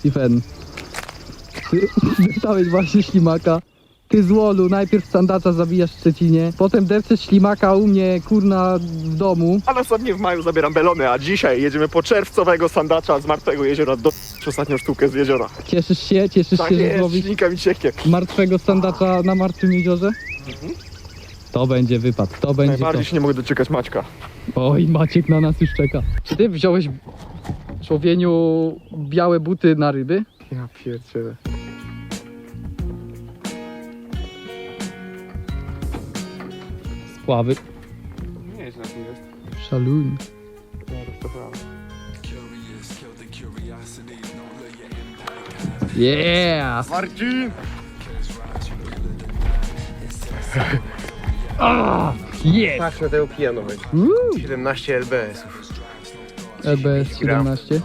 Steven. Ty dostałeś właśnie ślimaka. Ty z Łolu, najpierw sandacza zabijasz w Szczecinie, potem depczesz ślimaka u mnie, kurna, w domu. A następnie w maju zabieram belony, a dzisiaj jedziemy po czerwcowego sandacza z martwego jeziora do ostatnią sztukę z jeziora. Cieszysz się, cieszysz Tak się, że jest, złowisz ślinka mi cieknie. martwego sandacza na martwym jeziorze? To będzie wypad, to będzie to. Najbardziej się nie mogę doczekać Maćka. Oj, Maciek na nas już czeka. Czy ty wziąłeś, człowieniu, białe buty na ryby? Ja pierdzielę. Spławy. Nie źle tu jest. Szalun. Zaraz to prawda. Yeah! Marcin! Jest! Patrz na tego pijanowej. Woo! 17 LBS-ów. EBS 17.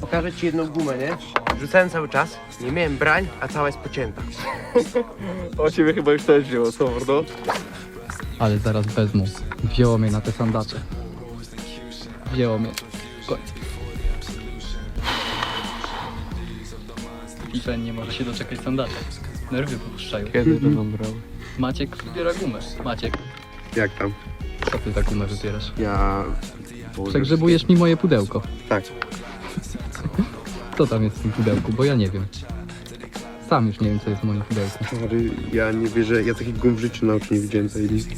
Pokażę ci jedną gumę, nie? Rzucałem cały czas, nie miałem brań, a cała jest pocięta. O ciebie chyba już też wzięło, co mordo? Ale zaraz wezmą. Wzięło mnie na te sandacze. Wzięło mnie. Koń. I ten nie może się doczekać sandacze. Nerwy popuszczają. Kiedy to wam brał? Maciek wybiera gumę. Maciek, Jak tam? co ty za gumę wybierasz? Ja... Przegrzebujesz mi moje pudełko. Tak. Co tam jest w tym pudełku? Bo ja nie wiem. Sam już nie wiem, co jest w moim pudełku. Stary, ja nie wierzę, ja takich gum w życiu na oczy nie widziałem zajebisty.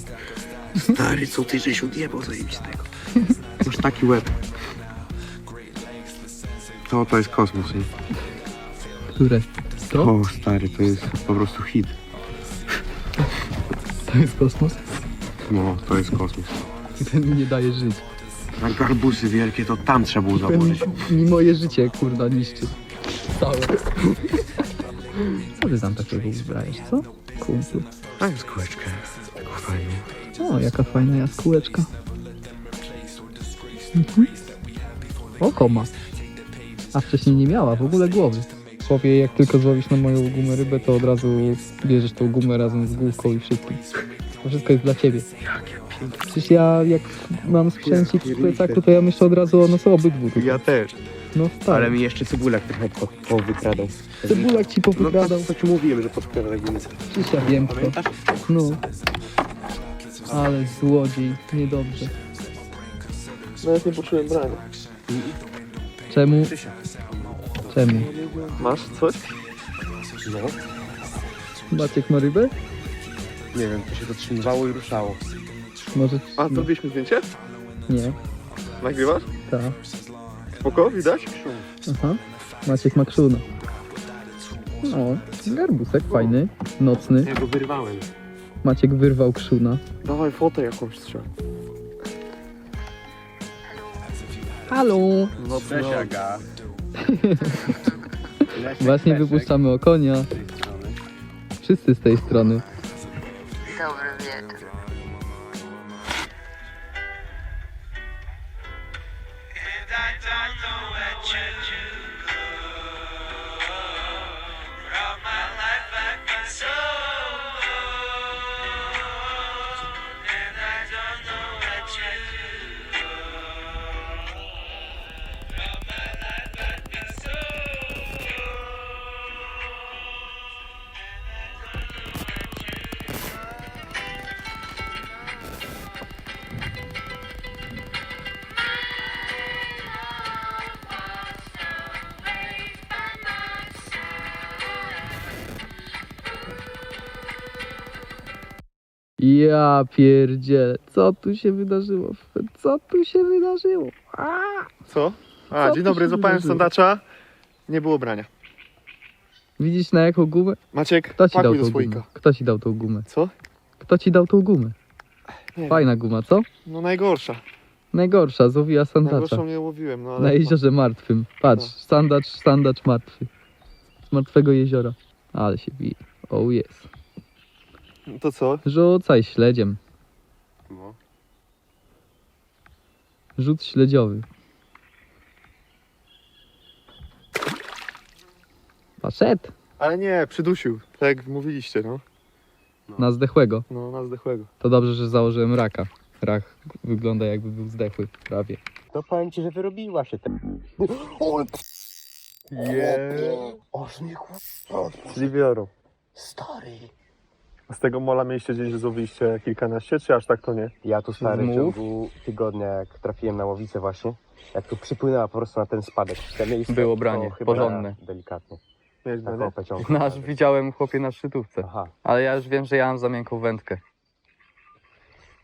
Stary, co ty żeś odjebał zajebistego? Masz taki łeb. To, to jest kosmos, nie? Które? To? O, stary, to jest po prostu hit. To jest kosmos? No, to jest kosmos. Ten mi nie daje żyć. Na garbusy wielkie, to tam trzeba było założyć. mi moje życie, kurna, niszczy. Całe. Co ty tam takiego wybrałeś, co? Kumplu. A jest kółeczkę. Taką fajną. O, jaka fajna jaskółeczka. Mhm. Oko ma. A wcześniej nie miała w ogóle głowy. Powie, jak tylko złowisz na moją gumę rybę, to od razu bierzesz tą gumę razem z główką i wszystkim. To wszystko jest dla ciebie. Przecież ja, jak mam sprzęcik w plecaku, to ja myślę od razu o nas obydwu. Ja też. No stary. Ale mi jeszcze cebulak trochę po, powykradał. Cebulak ci No powykradał. to, co ci mówiłem, że podkradał gumy. Przecież ja wiem kto. Pamiętasz? No. Ale złodziej, niedobrze. Nawet nie poczułem brania. Czemu? Czemu? Masz coś? No. Maciek ma rybę? Nie wiem, to się zatrzymywało i ruszało. Może... A zrobiliśmy zdjęcie? Nie, Nagrywasz? tak. Spoko, widać? Aha. Maciek ma krzuna. O, garbusek fajny, nocny. Ja go wyrwałem. Maciek wyrwał krzuna. Dawaj fotę jakąś strzel. Halo! No Cześć Aga. Właśnie wypuszczamy okonia. Wszyscy z tej strony. Dobry wieczór. Ja pierdzielę, co tu się wydarzyło? Co tu się wydarzyło? A! Co? A, Co dzień tu dobry, się złapałem wydarzyło? sandacza. Nie było brania. Widzisz na jaką gumę? Maciek, Kto ci dał pakuj do tą słoika. gumę? Kto ci dał tą gumę? Co? Kto ci dał tą gumę? Nie Fajna guma, co? No najgorsza. Najgorsza, złowiła sandacza. Najgorszą nie łowiłem, no ale... Na jeziorze martwym. Patrz, No. sandacz, sandacz martwy. Z martwego jeziora. Ale się bije. Oh yes. No To co? Rzucaj śledziem. No. Rzut śledziowy. Paszet. Ale nie, przydusił. Tak jak mówiliście, no. Na zdechłego. No, na zdechłego. To dobrze, że założyłem raka. Rak wygląda jakby był zdechły prawie. To powiem ci, że wyrobiła się ten. Aż mnie kurwa Czyli biorą. Stary. Z tego mola mieliście gdzieś złowiliście kilkanaście, czy aż tak to nie? Ja tu stary w Mów. ciągu tygodnia, jak trafiłem na łowicę właśnie, jak tu przypłynęła po prostu na ten spadek. Te miejsce, Było branie, to chyba porządne. Delikatnie. Miałeś Na dane? kopę ciągle. Nasz widziałem chłopie na szczytówce. Aha. Ale ja już wiem, że ja mam za miękką wędkę.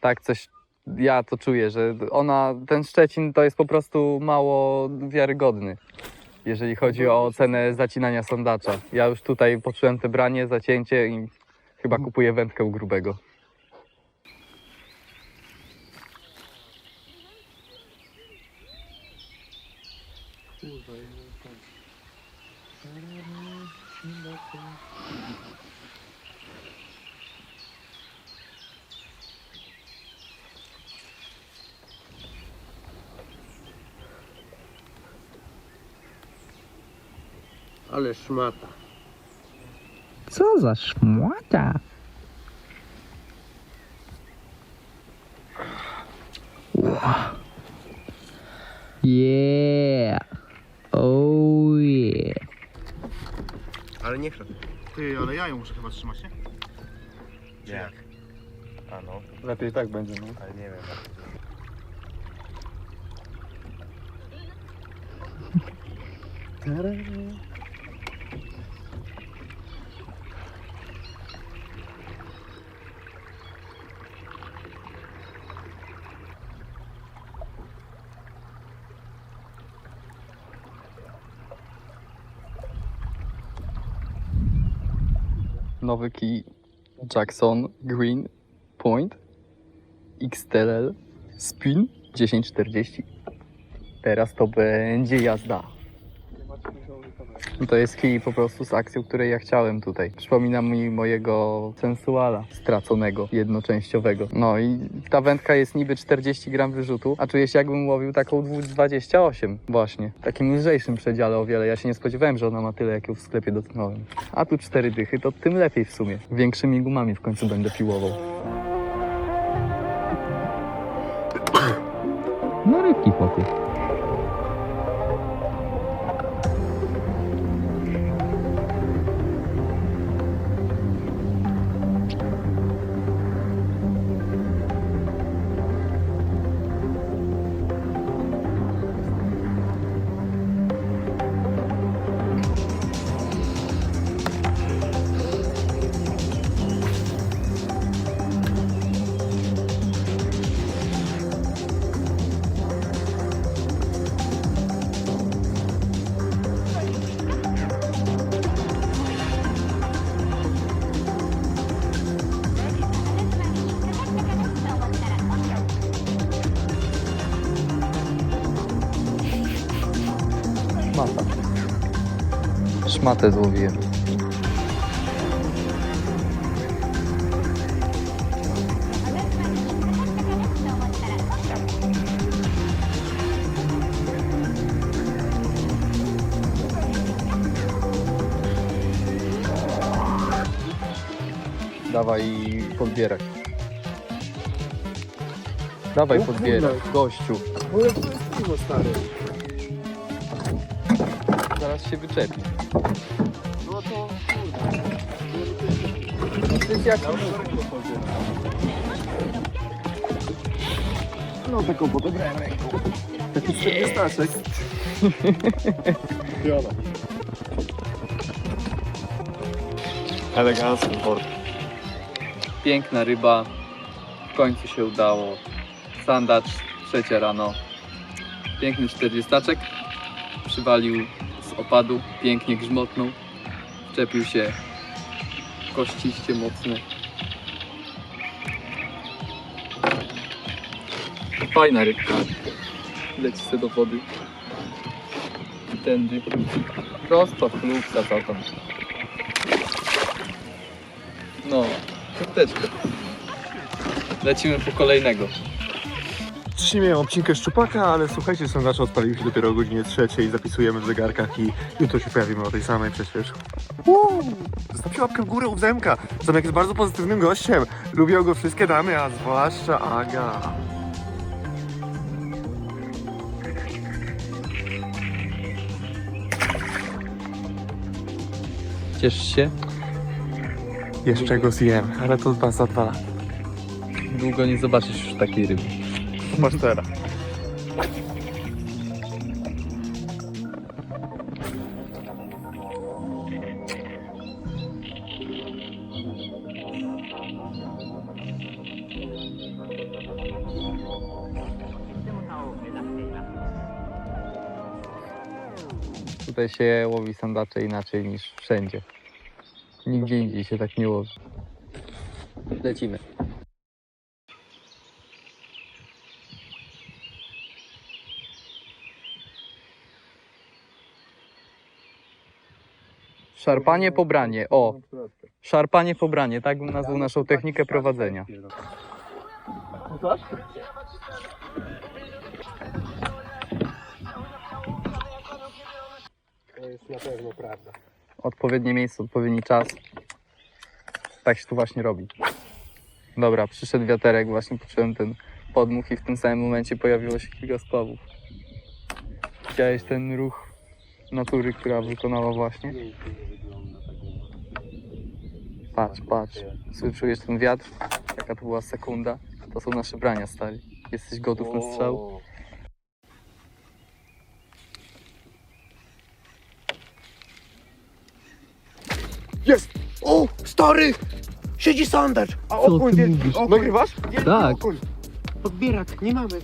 Tak coś, ja to czuję, że ona, ten Szczecin to jest po prostu mało wiarygodny. Jeżeli chodzi o ocenę zacinania sondacza. Ja już tutaj poczułem te branie, zacięcie i chyba kupuję wędkę u grubego. Ale szmata. Co za szmata? Yeah. Oh yeah. Ale nie chleb. Ty, ale ja ją muszę chyba trzymać, nie? Jak? A no, Lepiej tak będzie, no. ale nie wiem. Nowy kij Jackson Green Point XTL Spin 1040. Teraz to będzie jazda. To jest kij po prostu z akcją, której ja chciałem tutaj. Przypomina mi mojego sensuala straconego, jednoczęściowego. No i ta wędka jest niby 40 gram wyrzutu, a czuję się jakbym łowił taką 28 właśnie. W takim lżejszym przedziale o wiele. Ja się nie spodziewałem, że ona ma tyle, jak ją w sklepie dotknąłem. A tu cztery dychy, to tym lepiej w sumie. Większymi gumami w końcu będę piłował. No rybki chłopie. Szmatę złowiłem. Dawaj podbieraj. Dawaj podbieraj, gościu. Zaraz się wyczepi. No to... To jest jak... No taką podebrałem ręką. Taki czterdziestaszek. Jola. Elegancki port. Piękna ryba. W końcu się udało. Sandacz, trzecia rano. Piękny czterdziestaczek. Przywalił z opadu, pięknie grzmotnął. Wczepił się kościście mocno. Fajna rybka. Leci sobie do wody. I tędy. Prosto klubsa co tam. No, kosteczka. Lecimy po kolejnego. Wcześniej miałem odcinkę szczupaka, ale słuchajcie, sondacze odpaliły się dopiero o godzinie trzeciej, zapisujemy w zegarkach i jutro się pojawimy o tej samej przecież. Uuu, Zostawcie łapkę w górę u Zemka. Zemek jest bardzo pozytywnym gościem. Lubią go wszystkie damy, a zwłaszcza Aga. Ciesz się? Jeszcze go zjem, ale to dwa za dwa lata. Długo nie zobaczysz już takiej ryby. Teraz. Tutaj się łowi sandacze inaczej niż wszędzie. Nigdzie indziej się tak nie łowi. Lecimy. Szarpanie pobranie. O, szarpanie pobranie, tak bym nazwał naszą technikę prowadzenia. To jest na pewno prawda. Odpowiednie miejsce, odpowiedni czas. Tak się tu właśnie robi. Dobra, przyszedł wiaterek, właśnie poczułem ten podmuch i w tym samym momencie pojawiło się kilka spławów. Widziałeś ten ruch natury, która wykonała właśnie? Patrz, patrz. Czujesz ten wiatr? Jaka to była sekunda? To są nasze brania, stary. Jesteś gotów na strzał? Jest! O, stary! Siedzi sandacz! A Co ty okuń. Nagrywasz? Wielki Tak. Podbierak, nie mamy.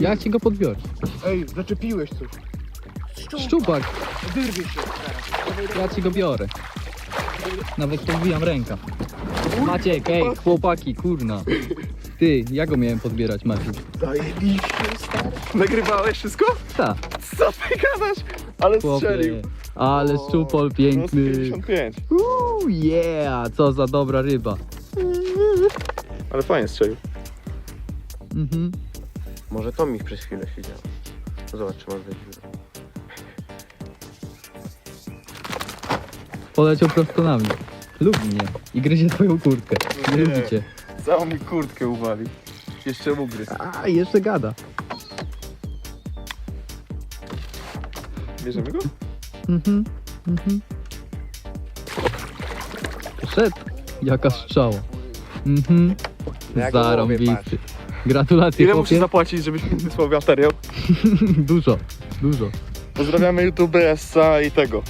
Ja ci go podbiorę. Ej, zaczepiłeś coś. Szczupak, Wyrwie się teraz. ja ci go biorę. Nawet podbijam ręka. Maciek, ej, chłopaki, kurna. Ty, ja go miałem podbierać, Maciek. Zajebiście, stary. Nagrywałeś wszystko? Ta, Co ty gadasz? Ale strzelił. Ale szczupol piękny. Z 55. Uuu, yeah, co za dobra ryba. Ale fajnie strzelił. Mhm. Może to mi przez chwilę siedziało. Zobacz, czy masz dziurę. Poleciał prosto na mnie. Lubi mnie i gryzie twoją kurtkę. Nie. Lubi cię. Całą mi kurtkę uwalił. Jeszcze mu gryzł. A, jeszcze gada. Bierzemy go? Mhm, mhm. Szedł. Jaka strzała. Mhm. Jak go łowię, Zarąbisty. Gratulacje Ile chłopie. zapłacić, żebyś mi wysłał materiał? Dużo, dużo. Pozdrawiamy YouTube, SC i tego.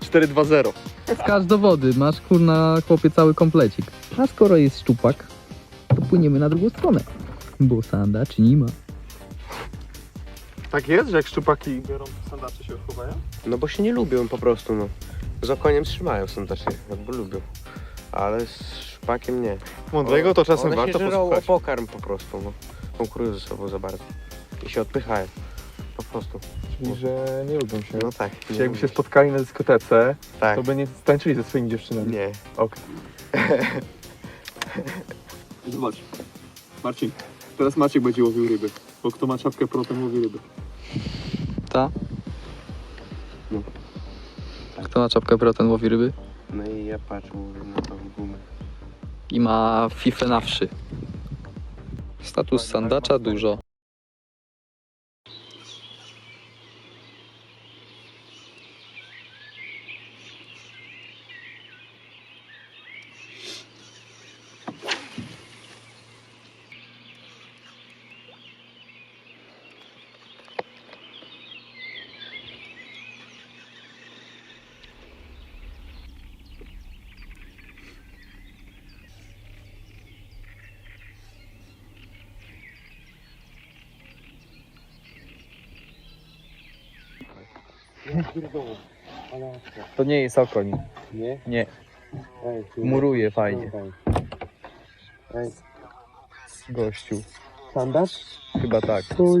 420. Skacz do wody, masz kurna chłopie cały komplecik. A skoro jest szczupak, to płyniemy na drugą stronę. Bo sandacz nie ma. Tak jest, że jak szczupaki biorą sandacze się chowają? No bo się nie lubią po prostu, no. Z okoniem trzymają sandacznie, bo lubią. Ale z szpakiem nie. Mądrego to czasem One warto się żerą o posłuchać. pokarm po prostu, no. Konkurują ze sobą za bardzo. I się odpychają. Po prostu. Czyli, że nie lubią się. No tak. Czyli jakby się spotkali na dyskotece, Tak. to by nie tańczyli ze swoimi dziewczynami. Nie. Okej. Zobacz. Marcin, teraz Maciek będzie łowił ryby. Bo kto ma czapkę pro, ten łowi ryby. Ta? Kto ma czapkę pro, ten łowi ryby? No i ja patrzę na tą gumę. I ma fifę na wszy. Status sandacza dużo. To nie jest okoń. Nie? Nie. Ej, Muruje fajnie. Ej, Gościu. sandacz? Chyba tak. Stój,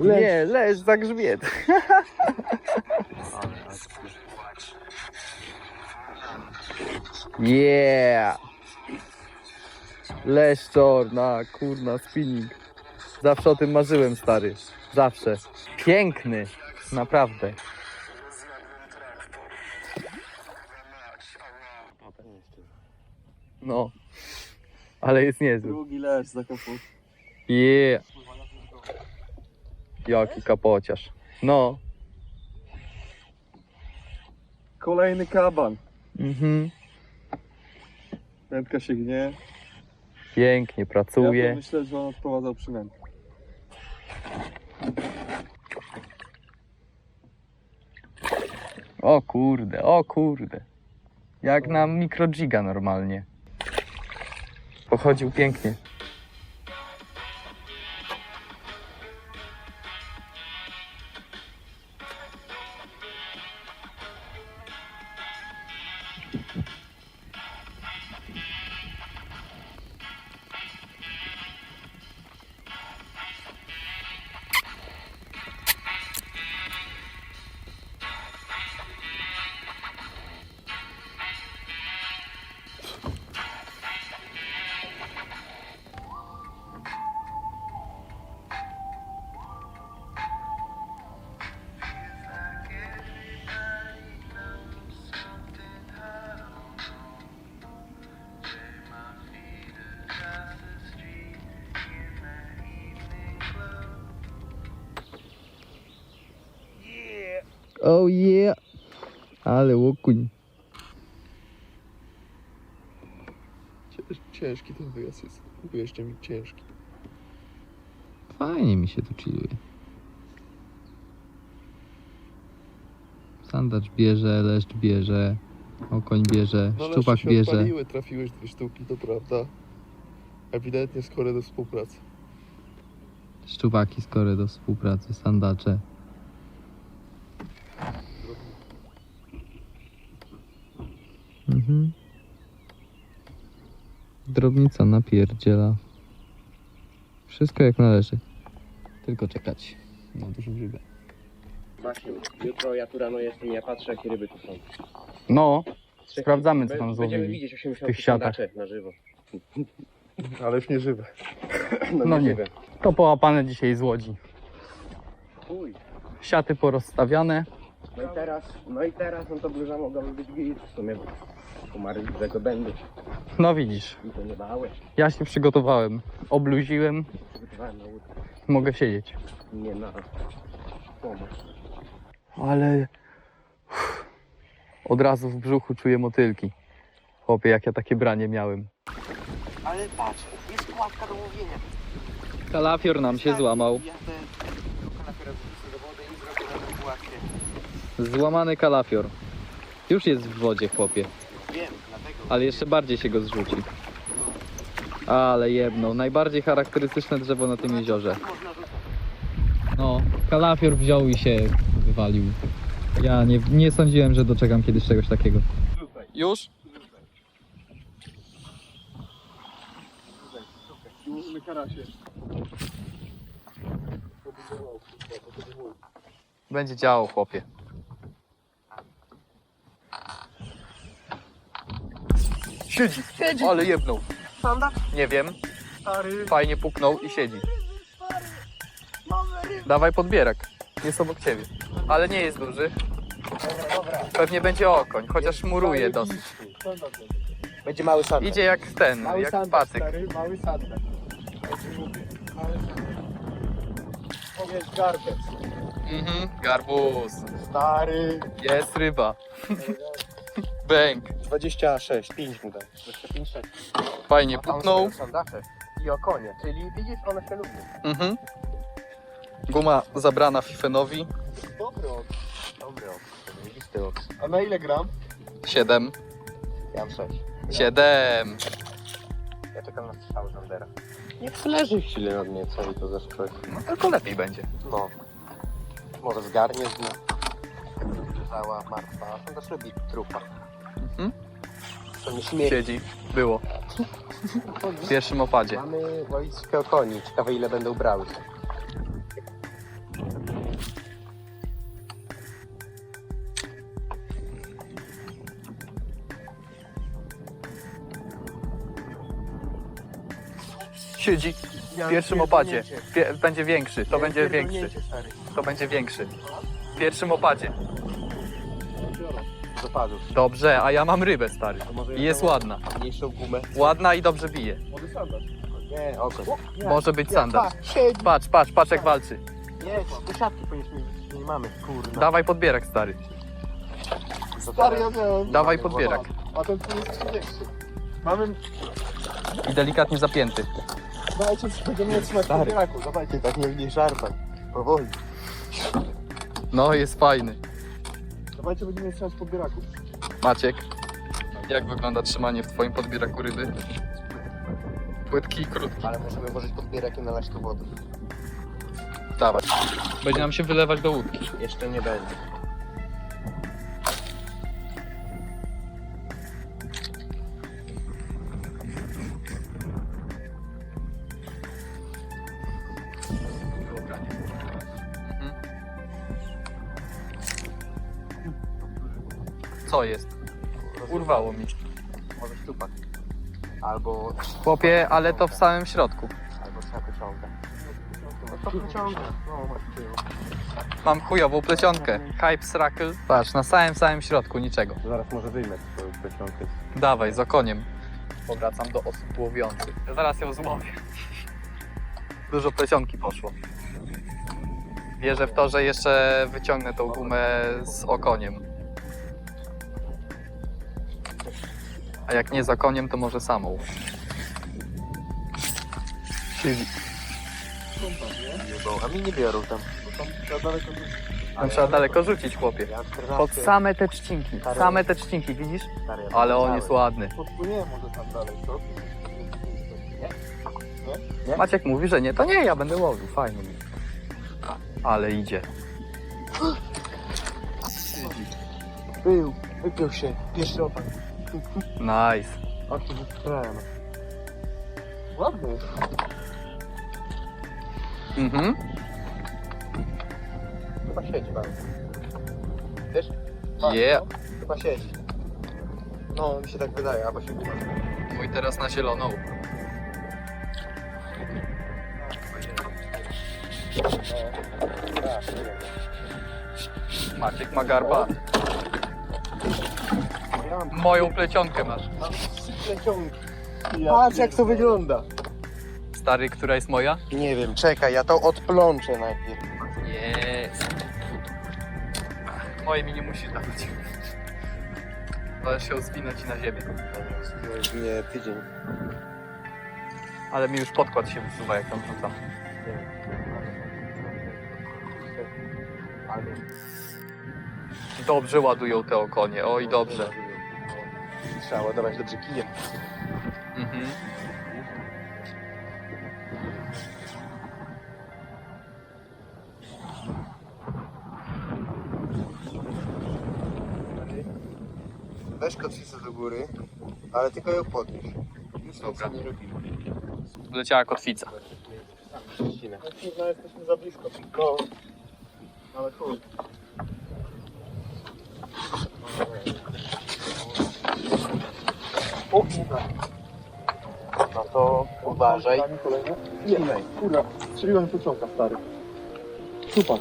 Nie, leż za grzbiet. Yeah! Leszczor na kurna spinning. Zawsze o tym marzyłem, stary. Zawsze. Piękny. Naprawdę. No. Ale jest niezły. Drugi leż za kapą. Yeah. Jaki kapociarz. No. Kolejny kaban. Mhm. Wędka się gnie. Pięknie Ja pracuje. to myślę, że on odprowadzał przynętę. O kurde, o kurde. Jak na mikrogiga normalnie. Pochodził pięknie. Oh yeah! Ale łokuń. Ciężki ten wyjazd jest. Uwierzcie mi, ciężki. Fajnie mi się tu chilluje. Sandacz bierze, leszcz bierze, okoń bierze, No szczupak się bierze. odpaliły, trafiłeś dwie sztuki, to prawda. Ewidentnie skore do współpracy. Szczuwaki skore do współpracy, sandacze. Mhm. Drobnica napierdziela. Wszystko jak należy. Tylko czekać na dużą rybę. Właśnie, jutro ja tu rano jestem, ja patrzę jakie ryby tu są. No, Trzech- Sprawdzamy, co Be- tam Będziemy złowili widzieć 80 w tych siatach. na żywo. Ale już nie żywe. No nie. żywe. to połapane dzisiaj z łodzi. Uj. Siaty porozstawiane. No i teraz, no i teraz, no to bluza mogłaby być git w sumie, bo komary tego będą. No widzisz, I to nie bałeś. ja się przygotowałem. Obluziłem, Przygotowałem na łódkę. mogę siedzieć. Nie na pomoc. Ale od razu w brzuchu czuję motylki. Chłopie, jak ja takie branie miałem. Ale patrz, jest kładka do łowienia. Kalafior nam się złamał. Do i zrobię na tym płatkę. Złamany kalafior. Już jest w wodzie, chłopie. Wiem, dlatego. Ale jeszcze bardziej się go zrzuci. Ale jedno, najbardziej charakterystyczne drzewo na tym jeziorze. No, kalafior wziął i się wywalił. Ja nie, nie sądziłem, że doczekam kiedyś czegoś takiego. Już? Na karasie. Będzie działo, chłopie. Siedzi, siedzi. Ale jebnął. Sandacz? Nie wiem, Stary. fajnie puknął i siedzi. Dawaj podbierak. Jest obok ciebie. Ale nie jest duży. Pewnie będzie okoń, chociaż muruje dosyć. Będzie mały sandacz. Idzie jak ten, Mały jak sandacz, patyk. stary, mały sandacz. Mały sandacz. Powiedz garbec. Mhm, garbus. Stary. Jest ryba. Bęk. 26, 5 mu daj. 25, 6. Fajnie puknął. sandacze i okonie, czyli widzisz, one się lubią. Mhm. Guma zabrana Fifenowi. Dobry ok. Dobry ok. Zajebisty ok. A na ile gram? 7. Ja mam 6. 7. Ja czekam na strzał Zandera. Niech leży chwilę na mnie, co i to zaskoczy. No tylko lepiej będzie. No. Może zgarnie z dna. Leżała martwa, a Sandasz lubi trupa. Mhm. To nie śmierci. Siedzi. Było. W pierwszym opadzie. Mamy wojsko koni. Ciekawe ile będą brały. Siedzi. W pierwszym opadzie. Pie- będzie większy. To będzie większy. To będzie większy. W pierwszym opadzie. Dobrze, a ja mam rybę, stary. To może I jest ładna. Mniejszą gumę. Ładna i dobrze bije. Młody sandacz. Nie, oko. Może być sandacz. Patrz, patrz, patrz jak walczy. Jest, do siatki powinniśmy, nie mamy, kurde. Dawaj podbierak, stary. Stary, ja miałem. Dawaj podbierak. A ten tu jest 30. Mamy, I delikatnie zapięty. dajcie, będziemy trzymać podbieraku. Dawajcie, tak nie, nie. Powoli. No, jest fajny. Dawajcie, będziemy trzymać podbieraku. Maciek, jak wygląda trzymanie w twoim podbieraku ryby? Płytki i krótki. Ale możemy włożyć podbierak i nalać tu wody. Dawaj. Będzie nam się wylewać do łódki. Jeszcze nie będzie. Urwało mi. Może szczupak. Albo, Chłopie, ale to w samym środku. albo trzeba. No to pociąga. No, masz tył. Mam chujową plecionkę. Hype Srackle. Patrz, na samym, samym środku, niczego. Zaraz może wyjmę swoją pociągę. Dawaj, z okoniem. Powracam do osób łowiących. Zaraz ją złowię. Dużo plecionki poszło. Wierzę w to, że jeszcze wyciągnę tą gumę z okoniem. A jak nie z okoniem, to może samą. Czyli A mi nie biorą tam. Bo tam za daleko tam trzeba daleko rzucić, chłopie. Pod same te trzcinki. Same te trzcinki, widzisz? Ale on jest ładny. Podpłyniemy może tam dalej, co? Maciek mówi, że nie, to nie, ja będę łowił, fajnie mi. Ale idzie. Był, wypiął się, pierwszy opak. Nice. A tu wystrałem. Ładny. Mhm. Chyba siedzi bardzo. Wiesz? Yeah. Chyba siedzi. No, mi się tak wydaje, albo się guba. Mój teraz na zieloną. Maciek ma garba. Moją plecionkę masz. plecionki. Patrz jak to wygląda. Stary, która jest moja? Nie wiem, czekaj, ja to odplączę najpierw. Jest. Moje mi nie musi dawać. Ale się ci na ziemię. Nie, tydzień. Ale mi już podkład się wysuwa jak tam rzucam. Dobrze ładują te okonie, oj dobrze. Trzeba ładować dobrze kijem. Mhm. Weź kotwicę do góry, ale tylko ją podnieś. Nic Dobra. nie robimy. Wleciała kotwica. Ścinę. No, jesteśmy za blisko. No. Ale chuj. No to uważaj. Nie, kurwa, strzeliłem pociąga stary. Super.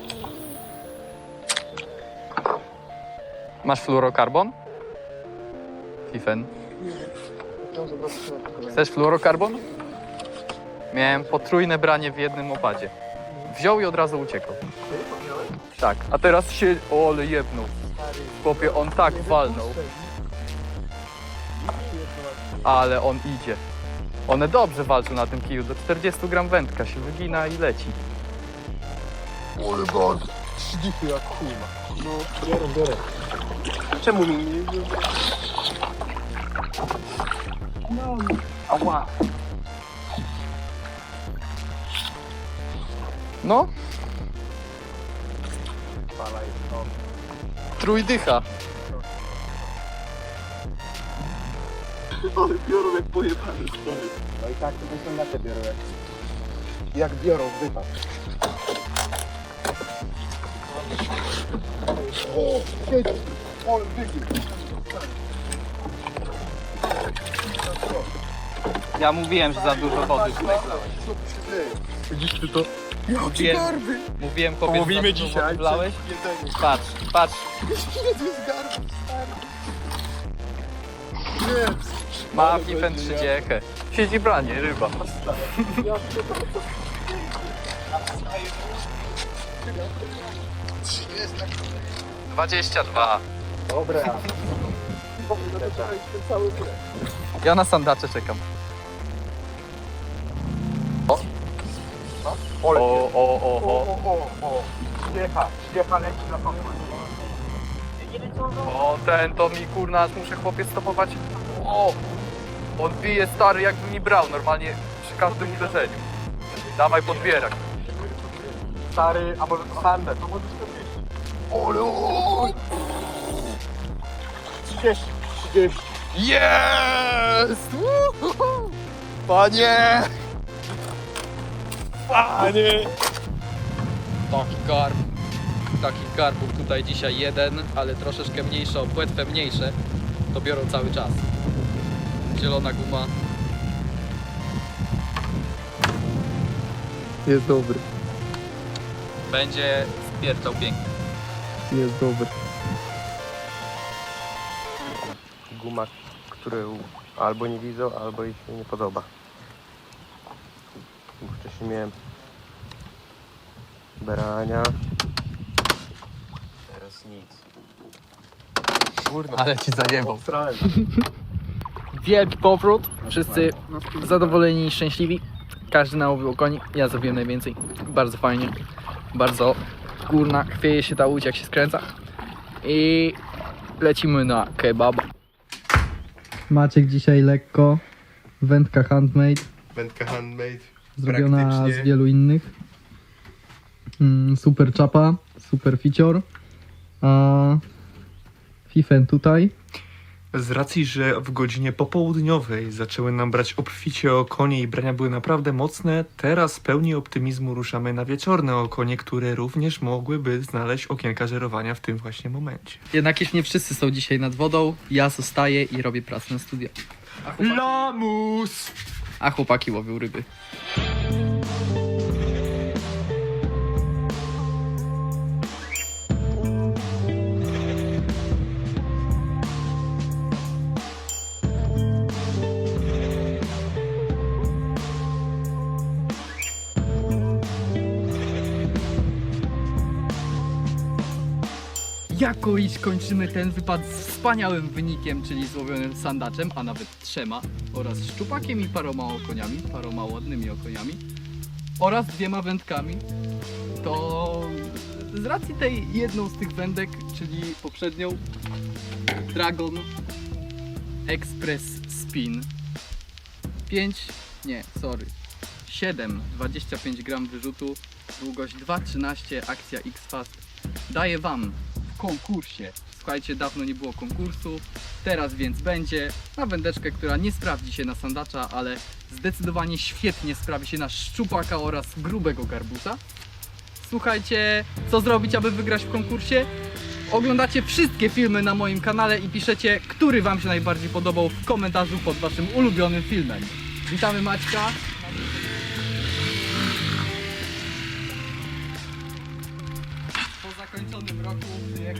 Masz fluorokarbon? Fifen. Chcesz fluorokarbon? Miałem potrójne branie w jednym opadzie. Wziął i od razu uciekał. Tak, a teraz się... O, ale jebnął. Chłopie, on tak walnął. Ale on idzie. One dobrze walczą na tym kiju. Do 40 gram wędka się wygina i leci. Ole god. Dzichy jak chuj ma. No, biorę, biorę. Czemu mi nie... Ała. No, jest, no. trójdycha. Ale biorą jak pojebane stary. No i tak to na te biorą jak... Jak biorą, wypad. O, siedzi. Wygił. Ja mówiłem, że za dużo wody tutaj wlałeś. Widzisz ty to? Mówiłem, mówiłem kobiet, Połowimy za dużo dzisiaj. wody wlałeś. Jedzenie. Patrz, patrz. Ile to jest Ma Fifen 30. Siedzi branie, ryba. Ja 22. Ja na sandacze czekam. O. O, o, o, o. O, ten to mi kurna, muszę chłopiec stopować. O! On bije stary jakby mi brał normalnie przy każdym uderzeniu. Dawaj podbierak. Stary, a może to handel? To możesz to mieć. Ole, oj! 30, 30. Jest! Uhuhu! Panie! Panie! Taki karp. Takich karpów tutaj dzisiaj jeden, ale troszeczkę mniejsze, o płetwę mniejsze, to biorą cały czas. Zielona guma. Jest dobry, Będzie spierczał pięknie. jest dobry. Guma, którą albo nie widzą, albo ich się nie podoba. Bo Wcześniej miałem Berania. Teraz nic. Kurwa. Ale ci zajebał. Australem. Wielki powrót. Wszyscy zadowoleni i szczęśliwi. Każdy nałowił koni. Ja zrobiłem najwięcej. Bardzo fajnie. Bardzo górna. Chwieje się ta łódź jak się skręca. I lecimy na kebab. Maciek dzisiaj lekko. Wędka handmade. Wędka handmade. Zrobiona Praktycznie. z wielu innych. Mm, super czapa. Super ficior. A Fifen tutaj. Z racji, że w godzinie popołudniowej zaczęły nam brać obficie o konie i brania były naprawdę mocne, teraz pełni optymizmu ruszamy na wieczorne okonie, które również mogłyby znaleźć okienka żerowania w tym właśnie momencie. Jednak już nie wszyscy są dzisiaj nad wodą. Ja zostaję i robię pracę na studia. Lamus! A chłopaki łowią ryby. Jako iż kończymy ten wypad z wspaniałym wynikiem, czyli złowionym sandaczem, a nawet trzema, oraz szczupakiem i paroma okoniami, paroma ładnymi okoniami, oraz dwiema wędkami, to z racji tej jedną z tych wędek, czyli poprzednią Dragon Express Spin. 5, nie, sorry, 7, 25 gram wyrzutu, długość 2,13, akcja X-Fast daję Wam konkursie. Słuchajcie, dawno nie było konkursu, teraz więc będzie na wędeczkę, która nie sprawdzi się na sandacza, ale zdecydowanie świetnie sprawi się na szczupaka oraz grubego garbusa. Słuchajcie, co zrobić, aby wygrać w konkursie? Oglądacie wszystkie filmy na moim kanale i piszecie, który Wam się najbardziej podobał w komentarzu pod Waszym ulubionym filmem. Witamy Maćka.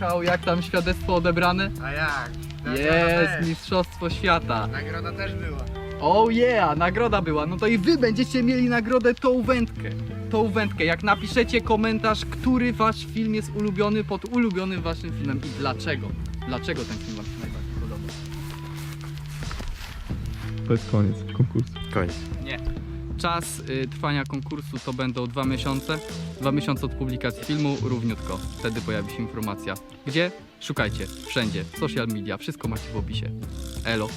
Przyjechał, jak tam świadectwo odebrane? A jak? Jest Mistrzostwo Świata. Nagroda też była. Oh yeah, nagroda była. No to i wy będziecie mieli nagrodę tą wędkę. Tą wędkę. Jak napiszecie komentarz, który wasz film jest ulubiony pod ulubionym waszym filmem i dlaczego. Dlaczego ten film wam się najbardziej podoba. To jest koniec konkursu. Koniec. Nie. Czas y, trwania konkursu to będą dwa miesiące. Dwa miesiące od publikacji filmu, równiutko. Wtedy pojawi się informacja. Gdzie? Szukajcie. Wszędzie. Social media. Wszystko macie w opisie. Elo.